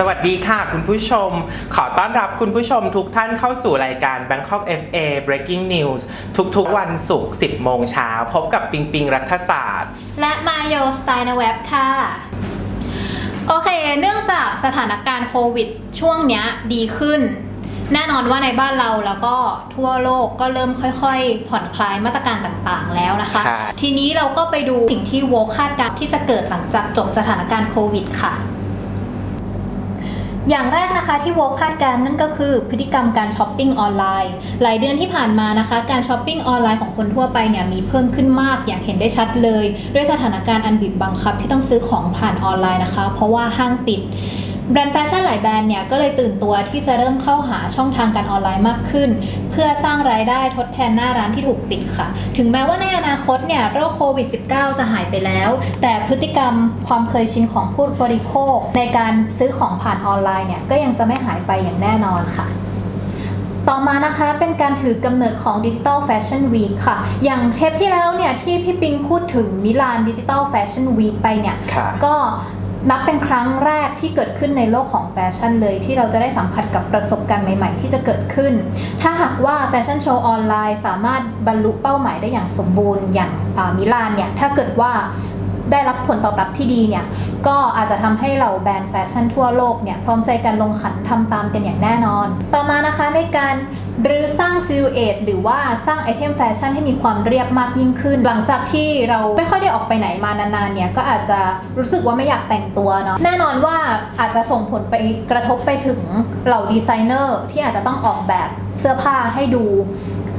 สวัสดีค่ะคุณผู้ชม ขอต้อนรับคุณผู้ชมทุกท่านเข้าสู่รายการ Bangkok FA Breaking News ทุกๆ วันศุกร์ 10 โมงเช้า พบกับปิงปิงรัฐศาสตร์ และมาโยสไตล์ในเว็บค่ะ โอเค เนื่องจากสถานการณ์โควิดช่วงเนี้ยดีขึ้น แน่นอนว่าในบ้านเราแล้วก็ทั่วโลกก็เริ่มค่อยๆ ผ่อนคลายมาตรการต่างๆ แล้วนะคะ ใช่ ทีนี้เราก็ไปดูสิ่งที่โวคคาดการณ์ที่จะเกิดหลังจากจบสถานการณ์โควิดค่ะ อย่างแรกนะคะที่โวคคาดการณ์นั่นก็คือพฤติกรรมการช้อปปิ้งออนไลน์ หลายเดือนที่ผ่านมานะคะ การช้อปปิ้งออนไลน์ของคนทั่วไปเนี่ยมีเพิ่มขึ้นมากอย่างเห็นได้ชัดเลย ด้วยสถานการณ์อันบีบบังคับที่ต้องซื้อของผ่านออนไลน์นะคะ เพราะว่าห้างปิด แบรนด์แฟชั่นหลายแบรนด์เนี่ยก็เลยตื่นตัวที่จะเริ่มเข้าหาช่องทางการออนไลน์มากขึ้น เพื่อสร้างรายได้ทดแทนหน้าร้านที่ถูกปิดค่ะ ถึงแม้ว่าในอนาคตเนี่ยโรคโควิด -19 จะหายไปแล้ว แต่พฤติกรรมความเคยชินของผู้บริโภค ในการซื้อของผ่านออนไลน์เนี่ยก็ยังจะไม่หายไปอย่างแน่นอนค่ะต่อมานะคะเป็นการถือกำเนิดของดิจิ t a ลแฟชั่นวีคค่ะ อย่างเทปที่แล้วเนี่ยที่พี่ปิงพูดถึงมิลานดิจิ t a ลแฟชั่นวีคไปเนี่ยค่ะก็ นับเป็นครั้งแรกที่เกิดขึ้นในโลกของแฟชั่นเลยที่เราจะได้สัมผัสกับประสบการณ์ใหม่ ๆ ที่จะเกิดขึ้น ถ้าหากว่าแฟชั่นโชว์ออนไลน์ สามารถบรรลุเป้าหมายได้อย่างสมบูรณ์อย่างมิลานเนี่ยถ้าเกิดว่า ได้รับผลตอบรับที่ดีเนี่ยก็อาจจะทำให้เหล่าแบรนด์แฟชั่นทั่วโลกเนี่ยพร้อมใจกันลงขันทำตามกันอย่างแน่นอน ต่อมานะคะในการรื้อสร้างซิลูเอตหรือว่าสร้างไอเทมแฟชั่นให้มีความเรียบมากยิ่งขึ้น หลังจากที่เราไม่ค่อยได้ออกไปไหนมานานๆเนี่ยก็อาจจะรู้สึกว่าไม่อยากแต่งตัวเนาะแน่นอนว่าอาจจะส่งผลไปกระทบไปถึงเหล่าดีไซเนอร์ที่อาจจะต้องออกแบบเสื้อผ้าให้ดู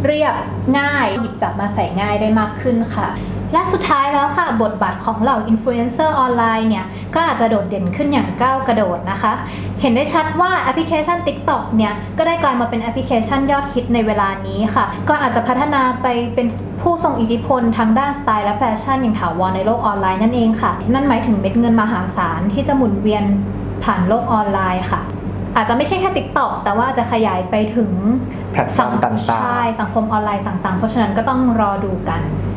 เรียบง่ายหยิบจับมาใส่ง่ายได้มากขึ้นค่ะ และสุดท้ายแล้วค่ะ บทบาทของเหล่าอินฟลูเอนเซอร์ออนไลน์เนี่ย ก็อาจจะโดดเด่นขึ้นอย่างก้าวกระโดดนะคะ เห็นได้ชัดว่าแอปพลิเคชัน TikTok เนี่ย ก็ได้กลายมาเป็นแอปพลิเคชันยอดฮิตในเวลานี้ค่ะ ก็อาจจะพัฒนาไปเป็นผู้ทรงอิทธิพลทางด้านสไตล์และแฟชั่นอย่างถาวรในโลกออนไลน์นั่นเองค่ะ นั่นหมายถึงเม็ดเงินมหาศาลที่จะหมุนเวียนผ่านโลกออนไลน์ค่ะอาจจะไม่ใช่แค่ TikTok แต่ว่าจะขยายไปถึงแพลตฟอร์มต่างๆใช่สังคมออนไลน์ต่างๆ เพราะฉะนั้นก็ต้องรอดูกันนี่ก็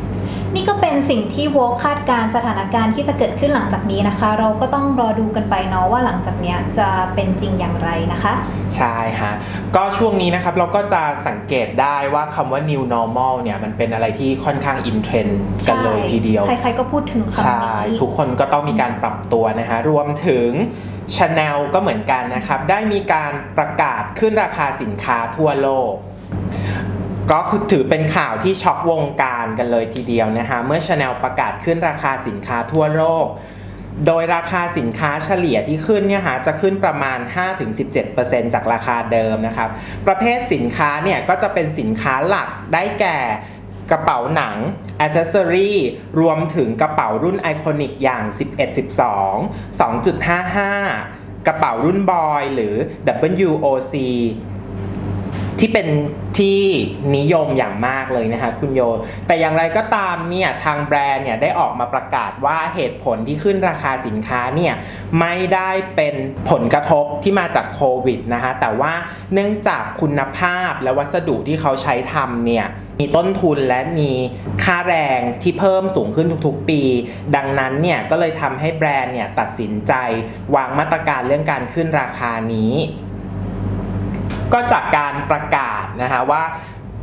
เป็นสิ่งที่โวคคาดการณ์สถานการณ์ที่จะเกิดขึ้นหลังจากนี้นะคะ เราก็ต้องรอดูกันไปเนาะว่าหลังจากเนี้ยจะเป็นจริงอย่างไรนะคะ ใช่ฮะก็ช่วงนี้นะครับเราก็จะสังเกตได้ว่าคำว่า new normal เนี่ยมันเป็นอะไรที่ค่อนข้างอินเทรนด์กันเลยทีเดียว ใครๆก็พูดถึงคำใช่นี้ทุกคนก็ต้องมีการปรับตัวนะฮะรวมถึง Chanel ก็เหมือนกันนะครับ ได้มีการประกาศขึ้นราคาสินค้าทั่วโลก ก็คือถือเป็นข่าวที่ช็อกวงการกันเลยทีเดียวนะฮะเมื่อ Chanel ประกาศขึ้นราคาสินค้าทั่วโลก โดยราคาสินค้าเฉลี่ยที่ขึ้นเนี่ยฮะจะขึ้นประมาณ 5-17%จากราคาเดิมนะครับ ประเภทสินค้าเนี่ยก็จะเป็นสินค้าหลักได้แก่กระเป๋าหนังอ c เซสซอรีรวมถึงกระเป๋ารุ่นไอคอนิกอย่าง 11 12 2.55 กระเป๋ารุ่นบอยหรือ WOC ที่เป็นที่นิยมอย่างมากเลยนะคะคุณโย แต่อย่างไรก็ตามเนี่ยทางแบรนด์เนี่ยได้ออกมาประกาศว่าเหตุผลที่ขึ้นราคาสินค้าเนี่ยไม่ได้เป็นผลกระทบที่มาจากโควิดนะคะแต่ว่าเนื่องจากคุณภาพและวัสดุที่เขาใช้ทำเนี่ยมีต้นทุนและมีค่าแรงที่เพิ่มสูงขึ้นทุกๆปี ดังนั้นเนี่ยก็เลยทำให้แบรนด์เนี่ยตัดสินใจวางมาตรการเรื่องการขึ้นราคานี้ ก็จากการประกาศนะคะว่า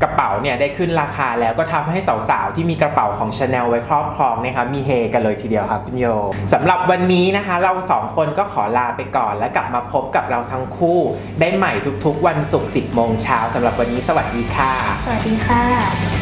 กระเป๋าเนี่ยได้ขึ้นราคาแล้วก็ทำให้สาวๆ ที่มีกระเป๋าของชาแนลไว้ครอบครองนะคะมีเฮกันเลยทีเดียวค่ะคุณโยสำหรับวันนี้นะคะ เราสองคนก็ขอลาไปก่อน แล้วกลับมาพบกับเราทั้งคู่ ได้ใหม่ทุกๆ วันศุกร์10โมงเช้าสำหรับวันนี้สวัสดีค่ะ สวัสดีค่ะ